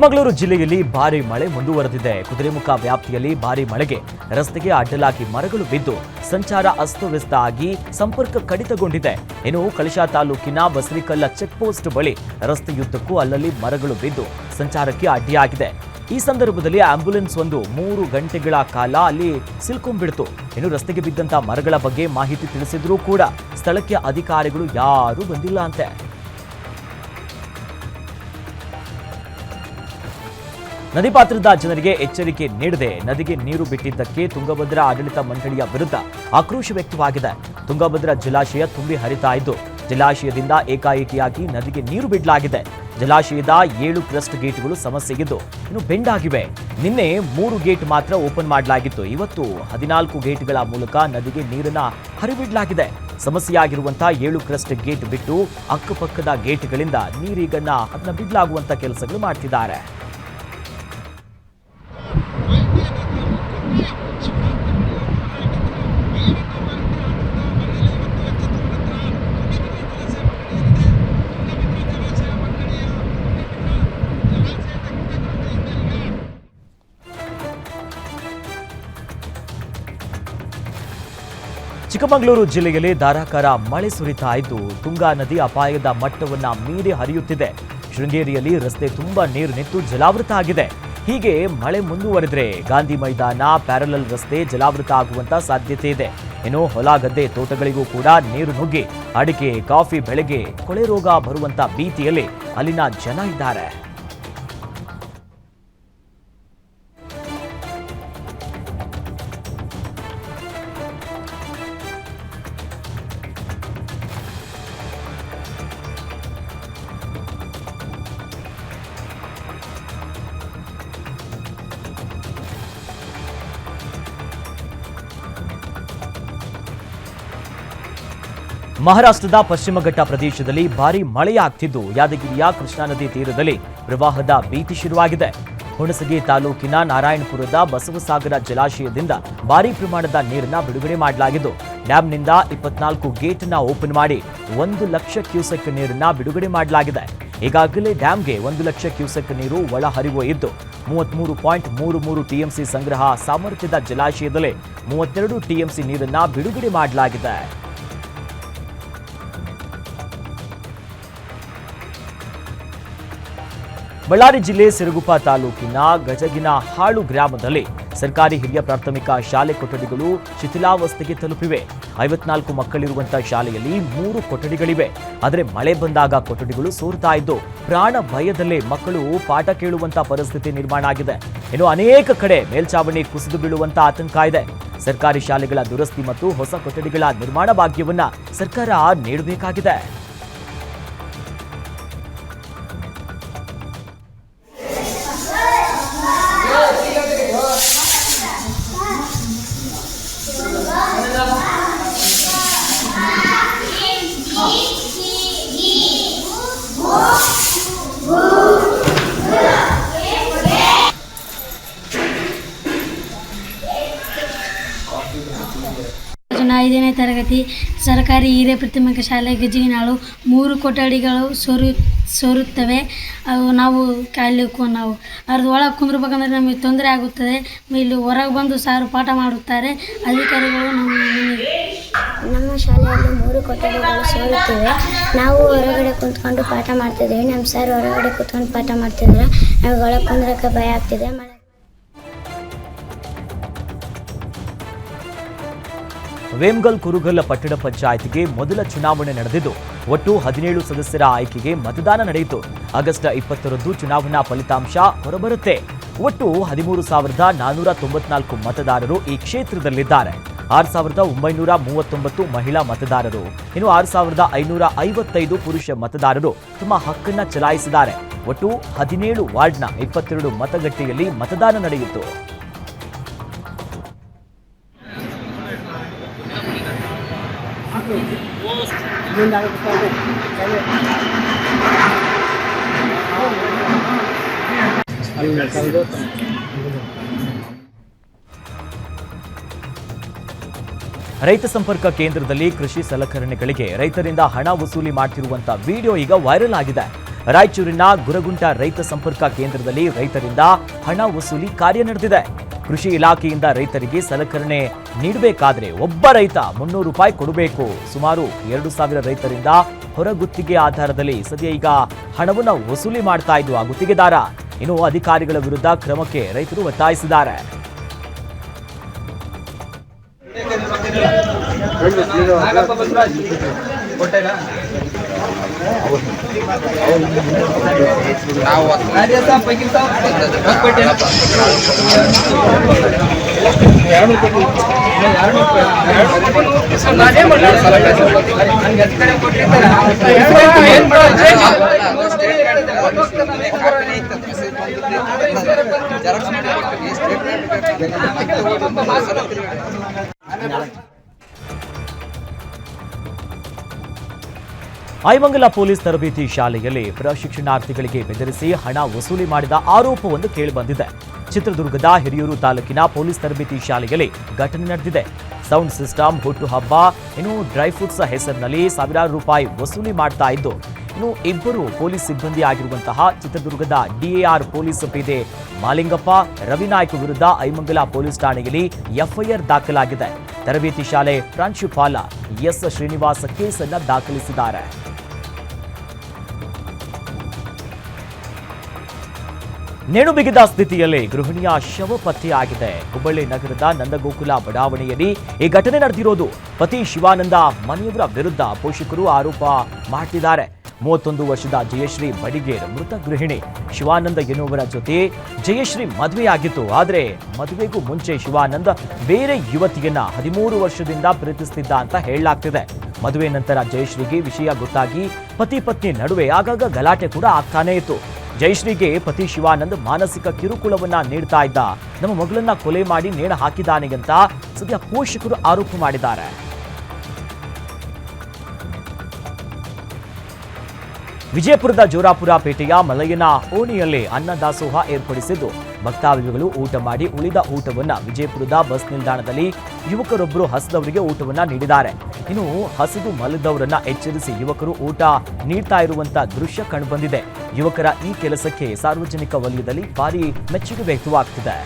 ಚಿಕ್ಕಮಗಳೂರು ಜಿಲ್ಲೆಯಲ್ಲಿ ಭಾರಿ ಮಳೆ ಮುಂದುವರೆದಿದೆ. ಕುದುರೆಮುಖ ವ್ಯಾಪ್ತಿಯಲ್ಲಿ ಭಾರಿ ಮಳೆಗೆ ರಸ್ತೆಗೆ ಅಡ್ಡಲಾಗಿ ಮರಗಳು ಬಿದ್ದು ಸಂಚಾರ ಅಸ್ತವ್ಯಸ್ತ ಆಗಿ ಸಂಪರ್ಕ ಕಡಿತಗೊಂಡಿದೆ. ಇನ್ನು ಕಳಶಾ ತಾಲೂಕಿನ ಬಸರಿಕಲ್ಲ ಚೆಕ್ ಪೋಸ್ಟ್ ಬಳಿ ರಸ್ತೆಯುದ್ದಕ್ಕೂ ಅಲ್ಲಲ್ಲಿ ಮರಗಳು ಬಿದ್ದು ಸಂಚಾರಕ್ಕೆ ಅಡ್ಡಿಯಾಗಿದೆ. ಈ ಸಂದರ್ಭದಲ್ಲಿ ಆಂಬ್ಯುಲೆನ್ಸ್ ಒಂದು ಮೂರು ಗಂಟೆಗಳ ಕಾಲ ಅಲ್ಲಿ ಸಿಲ್ಕೊಂಡ್ಬಿಡ್ತು ಇನ್ನು ರಸ್ತೆಗೆ ಬಿದ್ದಂತ ಮರಗಳ ಬಗ್ಗೆ ಮಾಹಿತಿ ತಿಳಿಸಿದ್ರೂ ಕೂಡ ಸ್ಥಳಕ್ಕೆ ಅಧಿಕಾರಿಗಳು ಯಾರೂ ಬಂದಿಲ್ಲ ಅಂತೆ. ನದಿ ಪಾತ್ರದ ಜನರಿಗೆ ಎಚ್ಚರಿಕೆ ನೀಡದೆ ನದಿಗೆ ನೀರು ಬಿಟ್ಟಿದ್ದಕ್ಕೆ ತುಂಗಭದ್ರಾ ಆಡಳಿತ ಮಂಡಳಿಯ ವಿರುದ್ಧ ಆಕ್ರೋಶ ವ್ಯಕ್ತವಾಗಿದೆ. ತುಂಗಭದ್ರಾ ಜಲಾಶಯ ತುಂಬಿ ಹರಿತಾ ಇದ್ದು, ಜಲಾಶಯದಿಂದ ಏಕಾಏಕಿಯಾಗಿ ನದಿಗೆ ನೀರು ಬಿಡಲಾಗಿದೆ. ಜಲಾಶಯದ ಏಳು ಕ್ರಸ್ಟ್ ಗೇಟ್ಗಳು ಸಮಸ್ಯೆಗಿದ್ದು, ಇನ್ನು ಬೆಂಡಾಗಿವೆ. ನಿನ್ನೆ ಮೂರು ಗೇಟ್ ಮಾತ್ರ ಓಪನ್ ಮಾಡಲಾಗಿತ್ತು. ಇವತ್ತು ಹದಿನಾಲ್ಕು ಗೇಟ್ಗಳ ಮೂಲಕ ನದಿಗೆ ನೀರನ್ನ ಹರಿಬಿಡಲಾಗಿದೆ ಸಮಸ್ಯೆಯಾಗಿರುವಂತಹ ಏಳು ಕ್ರಸ್ಟ್ ಗೇಟ್ ಬಿಟ್ಟು ಅಕ್ಕಪಕ್ಕದ ಗೇಟ್ಗಳಿಂದ ನೀರೀಗನ್ನ ಅದನ್ನ ಬಿಡಲಾಗುವಂತ ಕೆಲಸಗಳು ಮಾಡ್ತಿದ್ದಾರೆ. ಚಿಕ್ಕಮಗಳೂರು ಜಿಲ್ಲೆಯಲ್ಲಿ ಧಾರಾಕಾರ ಮಳೆ ಸುರಿತಾ ಇದ್ದು, ತುಂಗಾ ನದಿ ಅಪಾಯದ ಮಟ್ಟವನ್ನ ಮೀರಿ ಹರಿಯುತ್ತಿದೆ. ಶೃಂಗೇರಿಯಲ್ಲಿ ರಸ್ತೆ ತುಂಬಾ ನೀರು ನಿಂತು ಜಲಾವೃತ ಆಗಿದೆ. ಹೀಗೆ ಮಳೆ ಮುಂದುವರೆದರೆ ಗಾಂಧಿ ಮೈದಾನ, ಪ್ಯಾರಲಲ್ ರಸ್ತೆ ಜಲಾವೃತ ಆಗುವಂತ ಸಾಧ್ಯತೆ ಇದೆ. ಇನ್ನು ಹೊಲ ಗದ್ದೆ ತೋಟಗಳಿಗೂ ಕೂಡ ನೀರು ನುಗ್ಗಿ, ಅಡಿಕೆ, ಕಾಫಿ ಬೆಳೆಗೆ ಕೊಳೆ ರೋಗ ಬರುವಂತ ಭೀತಿಯಲ್ಲಿ ಅಲ್ಲಿನ ಜನ ಇದ್ದಾರೆ. ಮಹಾರಾಷ್ಟ್ರದ ಪಶ್ಚಿಮ ಘಟ್ಟ ಪ್ರದೇಶದಲ್ಲಿ ಭಾರೀ ಮಳೆಯಾಗ್ತಿದ್ದು, ಯಾದಗಿರಿಯ ಕೃಷ್ಣಾ ನದಿ ತೀರದಲ್ಲಿ ಪ್ರವಾಹದ ಭೀತಿ ಶುರುವಾಗಿದೆ. ಹುಣಸಗಿ ತಾಲೂಕಿನ ನಾರಾಯಣಪುರದ ಬಸವಸಾಗರ ಜಲಾಶಯದಿಂದ ಭಾರೀ ಪ್ರಮಾಣದ ನೀರನ್ನ ಬಿಡುಗಡೆ ಮಾಡಲಾಗಿದ್ದು ಡ್ಯಾಂನಿಂದ ಇಪ್ಪತ್ನಾಲ್ಕು ಗೇಟ್ ಅನ್ನ ಓಪನ್ ಮಾಡಿ ಒಂದು ಲಕ್ಷ ಕ್ಯೂಸೆಕ್ ನೀರನ್ನ ಬಿಡುಗಡೆ ಮಾಡಲಾಗಿದೆ. ಈಗಾಗಲೇ ಡ್ಯಾಂಗೆ ಒಂದು ಲಕ್ಷ ಕ್ಯೂಸೆಕ್ ನೀರು ಒಳಹರಿವು ಇದ್ದು, ಮೂವತ್ಮೂರು ಪಾಯಿಂಟ್ ಮೂರು ಮೂರು ಟಿಎಂಸಿ ಸಂಗ್ರಹ ಸಾಮರ್ಥ್ಯದ ಜಲಾಶಯದಲ್ಲಿ ಮೂವತ್ತೆರಡು ಟಿಎಂಸಿ ನೀರನ್ನ ಬಿಡುಗಡೆ ಮಾಡಲಾಗಿದೆ. ಬಳ್ಳಾರಿ ಜಿಲ್ಲೆ ಸಿರುಗುಪ್ಪ ತಾಲೂಕಿನ ಗಜಗಿನ ಹಾಳು ಗ್ರಾಮದಲ್ಲಿ ಸರ್ಕಾರಿ ಹಿರಿಯ ಪ್ರಾಥಮಿಕ ಶಾಲೆ ಕೊಠಡಿಗಳು ಶಿಥಿಲಾವಸ್ಥೆಗೆ ತಲುಪಿವೆ. ಐವತ್ನಾಲ್ಕು ಮಕ್ಕಳಿರುವಂತಹ ಶಾಲೆಯಲ್ಲಿ ಮೂರು ಕೊಠಡಿಗಳಿವೆ. ಆದರೆ ಮಳೆ ಬಂದಾಗ ಕೊಠಡಿಗಳು ಸೋರ್ತಾ ಇದ್ದು ಪ್ರಾಣ ಭಯದಲ್ಲೇ ಮಕ್ಕಳು ಪಾಠ ಕೇಳುವಂತ ಪರಿಸ್ಥಿತಿ ನಿರ್ಮಾಣ ಆಗಿದೆ. ಇನ್ನು ಅನೇಕ ಕಡೆ ಮೇಲ್ಚಾವಣಿ ಕುಸಿದು ಬೀಳುವಂತಹ ಆತಂಕ ಇದೆ. ಸರ್ಕಾರಿ ಶಾಲೆಗಳ ದುರಸ್ತಿ ಮತ್ತು ಹೊಸ ಕೊಠಡಿಗಳ ನಿರ್ಮಾಣ ಭಾಗ್ಯವನ್ನ ಸರ್ಕಾರ ನೀಡಬೇಕಾಗಿದೆ. ಐದನೇ ತರಗತಿ, ಸರ್ಕಾರಿ ಹಿರಿಯ ಪ್ರಾಥಮಿಕ ಶಾಲೆ ಗಜಿಗಿನಾಳು. ಮೂರು ಕೊಠಡಿಗಳು ಸೋರು, ಸೋರುತ್ತವೆ. ಅವು ನಾವು ಅಲ್ಲಿ ನಾವು. ಅದ್ರ ಒಳಗೆ ಕುಂದ್ರಬೇಕಂದ್ರೆ ನಮಗೆ ತೊಂದರೆ ಆಗುತ್ತದೆ. ಇಲ್ಲಿ ಹೊರಗೆ ಬಂದು ಸಾರು ಪಾಠ ಮಾಡುತ್ತಾರೆ. ಅಧಿಕಾರಿಗಳು ನಮ್ಮ ನಮ್ಮ ಶಾಲೆಯಲ್ಲಿ ಮೂರು ಕೊಠಡಿಗಳು ಸೋರುತ್ತವೆ. ನಾವು ಹೊರಗಡೆ ಕುಂತ್ಕೊಂಡು ಪಾಠ ಮಾಡ್ತಿದ್ದೀವಿ. ನಮ್ಮ ಸರ್ ಹೊರಗಡೆ ಕುತ್ಕೊಂಡು ಪಾಠ ಮಾಡ್ತಿದ್ರೆ ನಮಗೆ ಒಳಗೆ ಕುಂದ್ರಕ್ಕೆ ಭಯ ಆಗ್ತಿದೆ. ವೇಮ್ಗಲ್ ಕುರುಗಲ್ ಪಟ್ಟಣ ಪಂಚಾಯತ್ಗೆ ಮೊದಲ ಚುನಾವಣೆ ನಡೆದಿದ್ದು, ಒಟ್ಟು ಹದಿನೇಳು ಸದಸ್ಯರ ಆಯ್ಕೆಗೆ ಮತದಾನ ನಡೆಯಿತು. ಆಗಸ್ಟ್ ಇಪ್ಪತ್ತರಂದು ಚುನಾವಣಾ ಫಲಿತಾಂಶ ಹೊರಬರುತ್ತೆ. ಒಟ್ಟು ಹದಿಮೂರು ಸಾವಿರದ ನಾನೂರ ತೊಂಬತ್ನಾಲ್ಕು ಮತದಾರರು ಈ ಕ್ಷೇತ್ರದಲ್ಲಿದ್ದಾರೆ. ಆರು ಸಾವಿರದ ಒಂಬೈನೂರ ಮೂವತ್ತೊಂಬತ್ತು ಮಹಿಳಾ ಮತದಾರರು. ಇನ್ನು ಆರು ಸಾವಿರದ ಐನೂರ ಐವತ್ತೈದು ಪುರುಷ ಮತದಾರರು ತಮ್ಮ ಹಕ್ಕನ್ನ ಚಲಾಯಿಸಿದ್ದಾರೆ. ಒಟ್ಟು ಹದಿನೇಳು ವಾರ್ಡ್ನ ಇಪ್ಪತ್ತೆರಡು ಮತಗಟ್ಟೆಯಲ್ಲಿ ಮತದಾನ ನಡೆಯಿತು. ರೈತ ಸಂಪರ್ಕ ಕೇಂದ್ರದಲ್ಲಿ ಕೃಷಿ ಸಲಕರಣೆಗಳಿಗೆ ರೈತರಿಂದ ಹಣ ವಸೂಲಿ ಮಾಡ್ತಿರುವಂತ ವಿಡಿಯೋ ಈಗ ವೈರಲ್ ಆಗಿದೆ. ರಾಯಚೂರಿನ ಗುರಗುಂಟ ರೈತ ಸಂಪರ್ಕ ಕೇಂದ್ರದಲ್ಲಿ ರೈತರಿಂದ ಹಣ ವಸೂಲಿ ಕಾರ್ಯ ನಡೆದಿದೆ. ಕೃಷಿ ಇಲಾಖೆಯಿಂದ ರೈತರಿಗೆ ಸಲಕರಣೆ ನೀಡಬೇಕಾದ್ರೆ ಒಬ್ಬ ರೈತ ಮುನ್ನೂರು ರೂಪಾಯಿ ಕೊಡಬೇಕು. ಸುಮಾರು ಎರಡು ಸಾವಿರ ರೈತರಿಂದ ಹೊರಗುತ್ತಿಗೆ ಆಧಾರದಲ್ಲಿ ಸದ್ಯ ಈಗ ಹಣವನ್ನು ವಸೂಲಿ ಮಾಡ್ತಾ ಇದ್ದು ಆ ಗುತ್ತಿಗೆದಾರ ಇನ್ನು ಅಧಿಕಾರಿಗಳ ವಿರುದ್ಧ ಕ್ರಮಕ್ಕೆ ರೈತರು ಒತ್ತಾಯಿಸಿದ್ದಾರೆ. ಜೆರಾಕ್ಸ್ ಮಾಡಿ ಸ್ಟೇಟ್ಮೆಂಟ್ ಐಮಂಗಲ ಪೊಲೀಸ್ ತರಬೇತಿ ಶಾಲೆಯಲ್ಲಿ ಪ್ರಶಿಕ್ಷಣಾರ್ಥಿಗಳಿಗೆ ಬೆದರಿಸಿ ಹಣ ವಸೂಲಿ ಮಾಡಿದ ಆರೋಪವೊಂದು ಕೇಳಿಬಂದಿದೆ. ಚಿತ್ರದುರ್ಗದ ಹಿರಿಯೂರು ತಾಲೂಕಿನ ಪೊಲೀಸ್ ತರಬೇತಿ ಶಾಲೆಯಲ್ಲಿ ಘಟನೆ ನಡೆದಿದೆ. ಸೌಂಡ್ ಸಿಸ್ಟಮ್ ಹುಟ್ಟುಹಬ್ಬ ಇನ್ನು ಡ್ರೈ ಫ್ರೂಟ್ಸ್ ಹೆಸರಿನಲ್ಲಿ ಸಾವಿರಾರು ರೂಪಾಯಿ ವಸೂಲಿ ಮಾಡ್ತಾ ಇದ್ದು, ಇನ್ನು ಇಬ್ಬರು ಪೊಲೀಸ್ ಸಿಬ್ಬಂದಿ ಆಗಿರುವಂತಹ ಚಿತ್ರದುರ್ಗದ ಡಿಎಆರ್ ಪೊಲೀಸ್ ಪೇದೆ ಮಾಲಿಂಗಪ್ಪ ರವಿನಾಯ್ಕ ವಿರುದ್ಧ ಐಮಂಗಲ ಪೊಲೀಸ್ ಠಾಣೆಯಲ್ಲಿ ಎಫ್ಐಆರ್ ದಾಖಲಾಗಿದೆ. ತರಬೇತಿ ಶಾಲೆ ಪ್ರಾಂಶುಪಾಲ ಎಸ್ ಶ್ರೀನಿವಾಸ ಕೇಸನ್ನ ದಾಖಲಿಸಿದ್ದಾರೆ. ನೇಣು ಬಿಗಿದ ಸ್ಥಿತಿಯಲ್ಲಿ ಗೃಹಿಣಿಯ ಶವ ಪತ್ತೆಯಾಗಿದೆ. ಹುಬ್ಬಳ್ಳಿ ನಗರದ ನಂದಗೋಕುಲ ಬಡಾವಣೆಯಲ್ಲಿ ಈ ಘಟನೆ ನಡೆದಿರೋದು ಪತಿ ಶಿವಾನಂದ ಮನೆಯವರ ವಿರುದ್ಧ ಪೋಷಕರು ಆರೋಪ ಮಾಡ್ತಿದ್ದಾರೆ ಮೂವತ್ತೊಂದು ವರ್ಷದ ಜಯಶ್ರೀ ಬಡಿಗೇರ್ ಮೃತ ಗೃಹಿಣಿ ಶಿವಾನಂದ ಎನ್ನುವರ ಜೊತೆ ಜಯಶ್ರೀ ಮದುವೆಯಾಗಿತ್ತು. ಆದರೆ ಮದುವೆಗೂ ಮುಂಚೆ ಶಿವಾನಂದ ಬೇರೆ ಯುವತಿಯನ್ನ ಹದಿಮೂರು ವರ್ಷದಿಂದ ಪ್ರೀತಿಸ್ತಿದ್ದ ಅಂತ ಹೇಳಲಾಗ್ತಿದೆ. ಮದುವೆ ನಂತರ ಜಯಶ್ರೀಗೆ ವಿಷಯ ಗೊತ್ತಾಗಿ ಪತಿ ಪತ್ನಿ ನಡುವೆ ಆಗಾಗ ಗಲಾಟೆ ಕೂಡ ಆಗ್ತಾನೇ ಇತ್ತು. ಜಯಶ್ರೀಗೆ ಪತಿ ಶಿವಾನಂದ್ ಮಾನಸಿಕ ಕಿರುಕುಳವನ್ನ ನೀಡ್ತಾ ಇದ್ದ. ನಮ್ಮ ಮಗಳನ್ನ ಕೊಲೆ ಮಾಡಿ ನೇಣ ಹಾಕಿದ್ದಾನೆ ಅಂತ ಸದ್ಯ ಪೋಷಕರು ಆರೋಪ ಮಾಡಿದ್ದಾರೆ. ವಿಜಯಪುರದ ಜೋರಾಪುರ ಪೇಟೆಯ ಮಲಯನ ಓಣಿಯಲ್ಲಿ ಅನ್ನದಾಸೋಹ ಏರ್ಪಡಿಸಿದ್ದು, ಭಕ್ತಾದಿಗಳು ಊಟ ಮಾಡಿ ಉಳಿದ ಊಟವನ್ನ ವಿಜಯಪುರದ ಬಸ್ ನಿಲ್ದಾಣದಲ್ಲಿ ಯುವಕರೊಬ್ಬರು ಹಸಿದವರಿಗೆ ಊಟವನ್ನ ನೀಡಿದ್ದಾರೆ. ಇನ್ನು ಹಸಿದು ಮಲದವರನ್ನ ಎಚ್ಚರಿಸಿ ಯುವಕರು ಊಟ ನೀಡ್ತಾ ಇರುವಂತಹ ದೃಶ್ಯ ಕಂಡುಬಂದಿದೆ. ಯುವಕರ ಈ ಕೆಲಸಕ್ಕೆ ಸಾರ್ವಜನಿಕ ವಲಯದಲ್ಲಿ ಭಾರಿ ಮೆಚ್ಚುಗೆ ವ್ಯಕ್ತವಾಗ್ತಿದೆ.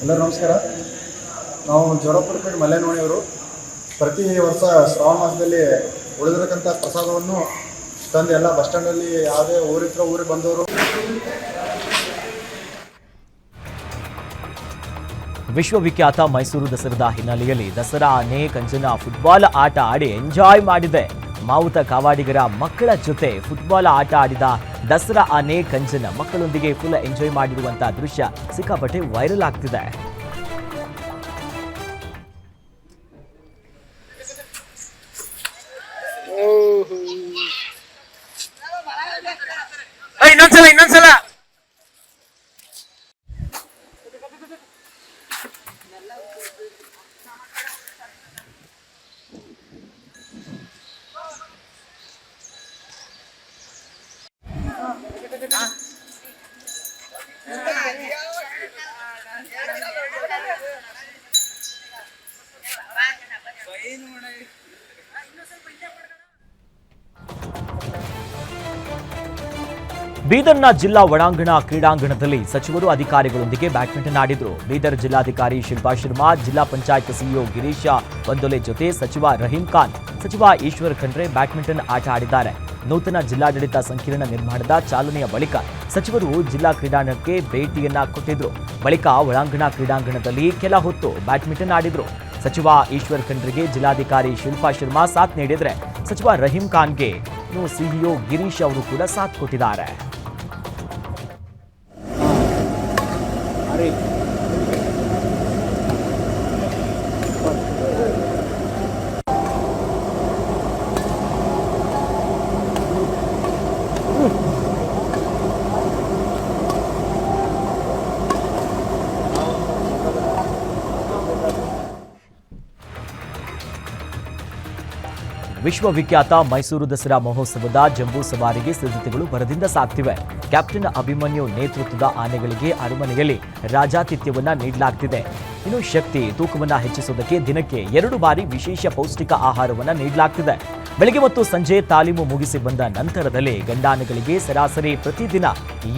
ಎಲ್ಲರೂ ನಮಸ್ಕಾರ. ನಾವು ಜ್ವರಪುರಪೇಟೆ ಮಲೆನೋಣಿಯವರು ಪ್ರತಿ ವರ್ಷ ಶ್ರಾವಣ ಮಾಸದಲ್ಲಿ ಉಳಿದಿರತಕ್ಕಂಥ ಪ್ರಸಾದವನ್ನು ತಂದು ಎಲ್ಲ ಬಸ್ ಸ್ಟ್ಯಾಂಡಲ್ಲಿ ಯಾವುದೇ ಊರಿತ್ರ ಊರಿಗೆ ಬಂದವರು ವಿಶ್ವವಿಖ್ಯಾತ ಮೈಸೂರು ದಸರಾದ ಹಿನ್ನೆಲೆಯಲ್ಲಿ ದಸರಾ ಆನೆ ಕಂಚನ ಫುಟ್ಬಾಲ್ ಆಟ ಆಡಿ ಎಂಜಾಯ್ ಮಾಡಿದೆ. ಮಾವುತ ಕಾವಾಡಿಗರ ಮಕ್ಕಳ ಜೊತೆ ಫುಟ್ಬಾಲ್ ಆಟ ಆಡಿದ ದಸರಾ ಆನೆ ಕಂಚನ ಮಕ್ಕಳೊಂದಿಗೆ ಫುಲ್ ಎಂಜಾಯ್ ಮಾಡಿರುವಂತಹ ದೃಶ್ಯ ಸಿಕ್ಕಾಪಟ್ಟೆ ವೈರಲ್ ಆಗ್ತಿದೆ. ಬೀದರ್ನ ಜಿಲ್ಲಾ ಒಳಾಂಗಣ ಕ್ರೀಡಾಂಗಣದಲ್ಲಿ ಸಚಿವರು ಅಧಿಕಾರಿಗಳೊಂದಿಗೆ ಬ್ಯಾಡ್ಮಿಂಟನ್ ಆಡಿದರು. ಬೀದರ್ ಜಿಲ್ಲಾಧಿಕಾರಿ ಶಿಲ್ಪಾ ಶರ್ಮಾ, ಜಿಲ್ಲಾ ಪಂಚಾಯತ್ ಸಿಇಒ ಗಿರೀಶ ಬಂದೊಲೆ ಜೊತೆ ಸಚಿವ ರಹೀಂ ಖಾನ್, ಸಚಿವ ಈಶ್ವರ್ ಖಂಡ್ರೆ ಬ್ಯಾಡ್ಮಿಂಟನ್ ಆಟ ಆಡಿದ್ದಾರೆ. ನೂತನ ಜಿಲ್ಲಾಡಳಿತ ಸಂಕೀರ್ಣ ನಿರ್ಮಾಣದ ಚಾಲನೆಯ ಬಳಿಕ ಸಚಿವರು ಜಿಲ್ಲಾ ಕ್ರೀಡಾಂಗಣಕ್ಕೆ ಭೇಟಿಯನ್ನ ಕೊಟ್ಟಿದ್ರು. ಬಳಿಕ ಒಳಾಂಗಣ ಕ್ರೀಡಾಂಗಣದಲ್ಲಿ ಕೆಲ ಹೊತ್ತು ಬ್ಯಾಡ್ಮಿಂಟನ್ ಆಡಿದ್ರು. ಸಚಿವ ಈಶ್ವರ್ ಖಂಡ್ರೆಗೆ ಜಿಲ್ಲಾಧಿಕಾರಿ ಶಿಲ್ಪಾ ಶರ್ಮಾ ಸಾಥ್ ನೀಡಿದ್ರೆ, ಸಚಿವ ರಹೀಂ ಖಾನ್ಗೆ ಸಿಇಒ ಗಿರೀಶ್ ಅವರು ಕೂಡ ಸಾಥ್ ಕೊಟ್ಟಿದ್ದಾರೆ. break. ವಿಶ್ವವಿಖ್ಯಾತ ಮೈಸೂರು ದಸರಾ ಮಹೋತ್ಸವದ ಜಂಬೂ ಸವಾರಿಗೆ ಸಿದ್ಧತೆಗಳು ಭರದಿಂದ ಸಾಗ್ತಿವೆ ಕ್ಯಾಪ್ಟನ್ ಅಭಿಮನ್ಯು ನೇತೃತ್ವದ ಆನೆಗಳಿಗೆ ಅರಮನೆಯಲ್ಲಿ ರಾಜಾತಿಥ್ಯವನ್ನ ನೀಡಲಾಗ್ತಿದೆ. ಇನ್ನು ಶಕ್ತಿ ತೂಕವನ್ನ ಹೆಚ್ಚಿಸುವುದಕ್ಕೆ ದಿನಕ್ಕೆ ಎರಡು ಬಾರಿ ವಿಶೇಷ ಪೌಷ್ಟಿಕ ಆಹಾರವನ್ನ ನೀಡಲಾಗ್ತಿದೆ. ಬೆಳಗ್ಗೆ ಮತ್ತು ಸಂಜೆ ತಾಲೀಮು ಮುಗಿಸಿ ಬಂದ ನಂತರದಲ್ಲಿ ಗಂಡಾನೆಗಳಿಗೆ ಸರಾಸರಿ ಪ್ರತಿದಿನ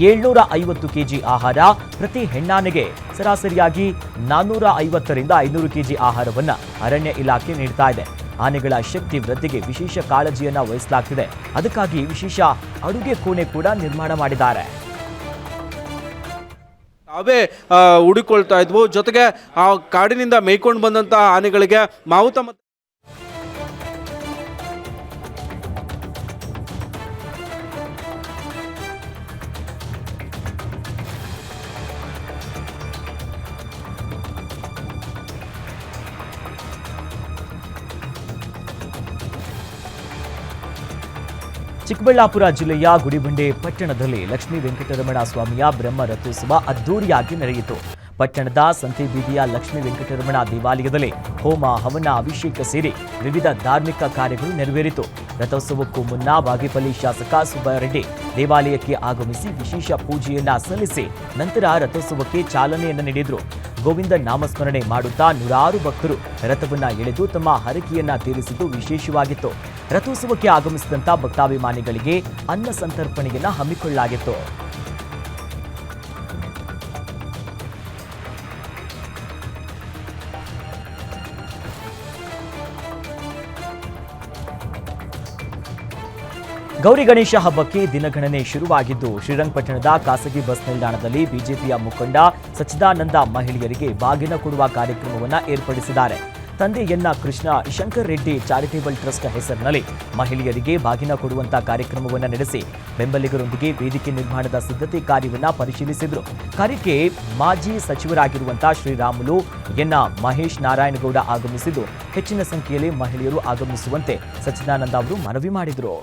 ಏಳ್ನೂರ ಐವತ್ತು ಕೆಜಿ ಆಹಾರ, ಪ್ರತಿ ಹೆಣ್ಣಾನೆಗೆ ಸರಾಸರಿಯಾಗಿ ನಾನ್ನೂರ ಐವತ್ತರಿಂದ ಐನೂರು ಕೆಜಿ ಆಹಾರವನ್ನ ಅರಣ್ಯ ಇಲಾಖೆ ನೀಡ್ತಾ ಇದೆ. ಆನೆಗಳ ಶಕ್ತಿ ವೃದ್ಧಿಗೆ ವಿಶೇಷ ಕಾಳಜಿಯನ್ನ ವಹಿಸಲಾಗ್ತಿದೆ. ಅದಕ್ಕಾಗಿ ವಿಶೇಷ ಅಡುಗೆ ಕೋಣೆ ಕೂಡ ನಿರ್ಮಾಣ ಮಾಡಿದ್ದಾರೆ. ಅವೇ ಹುಡುಕೊಳ್ತಾ ಇದ್ವು. ಜೊತೆಗೆ, ಆ, ಕಾಡಿನಿಂದ ಮೇಯ್ಕೊಂಡು ಬಂದಂತಹ ಆನೆಗಳಿಗೆ ಮಾವುತ ಚಿಕ್ಕಬಳ್ಳಾಪುರ ಜಿಲ್ಲೆಯ ಗುಡಿಬಂಡೆ ಪಟ್ಟಣದಲ್ಲಿ ಲಕ್ಷ್ಮೀ ವೆಂಕಟರಮಣ ಸ್ವಾಮಿಯ ಬ್ರಹ್ಮ ರಥೋತ್ಸವ ಅದ್ದೂರಿಯಾಗಿ ನಡೆಯಿತು. ಪಟ್ಟಣದ ಸಂತೆ ಬೀದಿಯ ಲಕ್ಷ್ಮೀ ವೆಂಕಟರಮಣ ದೇವಾಲಯದಲ್ಲಿ ಹೋಮ, ಹವನ, ಅಭಿಷೇಕ ಸೇರಿ ವಿವಿಧ ಧಾರ್ಮಿಕ ಕಾರ್ಯಗಳು ನೆರವೇರಿತು. ರಥೋತ್ಸವಕ್ಕೂ ಮುನ್ನ ಬಾಗೇಪಲ್ಲಿ ಶಾಸಕ ಸುಬ್ಬಾರೆಡ್ಡಿ ದೇವಾಲಯಕ್ಕೆ ಆಗಮಿಸಿ ವಿಶೇಷ ಪೂಜೆಯನ್ನ ಸಲ್ಲಿಸಿ ನಂತರ ರಥೋತ್ಸವಕ್ಕೆ ಚಾಲನೆಯನ್ನು ನೀಡಿದ್ರು. ಗೋವಿಂದ ನಾಮಸ್ಮರಣೆ ಮಾಡುತ್ತಾ ನೂರಾರು ಭಕ್ತರು ರಥವನ್ನ ಎಳೆದು ತಮ್ಮ ಹರಕೆಯನ್ನ ತೀರಿಸಿದ್ದು ವಿಶೇಷವಾಗಿತ್ತು. ರಥೋತ್ಸವಕ್ಕೆ ಆಗಮಿಸಿದಂತ ಭಕ್ತಾಭಿಮಾನಿಗಳಿಗೆ ಅನ್ನ ಸಂತರ್ಪಣೆಯನ್ನ ಹಮ್ಮಿಕೊಳ್ಳಲಾಗಿತ್ತು. ಗೌರಿ ಗಣೇಶ ಹಬ್ಬಕ್ಕೆ ದಿನಗಣನೆ ಶುರುವಾಗಿದ್ದು, ಶ್ರೀರಂಗಪಟ್ಟಣದ ಖಾಸಗಿ ಬಸ್ ನಿಲ್ದಾಣದಲ್ಲಿ ಬಿಜೆಪಿಯ ಮುಖಂಡ ಸಚ್ಚಿದಾನಂದ ಮಹಿಳೆಯರಿಗೆ ಬಾಗಿನ ಕೊಡುವ ಕಾರ್ಯಕ್ರಮವನ್ನ ಏರ್ಪಡಿಸಿದ್ದಾರೆ. ತಂದೆ ಎನ್ನ ಕೃಷ್ಣ ಶಂಕರ್ ರೆಡ್ಡಿ ಚಾರಿಟೇಬಲ್ ಟ್ರಸ್ಟ್ ಹೆಸರಿನಲ್ಲಿ ಮಹಿಳೆಯರಿಗೆ ಬಾಗಿನ ಕೊಡುವಂತಹ ಕಾರ್ಯಕ್ರಮವನ್ನು ನಡೆಸಿ, ಬೆಂಬಲಿಗರೊಂದಿಗೆ ವೇದಿಕೆ ನಿರ್ಮಾಣದ ಸಿದ್ಧತೆ ಕಾರ್ಯವನ್ನ ಪರಿಶೀಲಿಸಿದರು. ಕಾರ್ಯಕ್ಕೆ ಮಾಜಿ ಸಚಿವರಾಗಿರುವಂತಹ ಶ್ರೀರಾಮುಲು, ಎನ್ನ ಮಹೇಶ್ ನಾರಾಯಣಗೌಡ ಆಗಮಿಸಿದ್ದು, ಹೆಚ್ಚಿನ ಸಂಖ್ಯೆಯಲ್ಲಿ ಮಹಿಳೆಯರು ಆಗಮಿಸುವಂತೆ ಸಚ್ಚಿದಾನಂದ ಅವರು ಮನವಿ ಮಾಡಿದರು.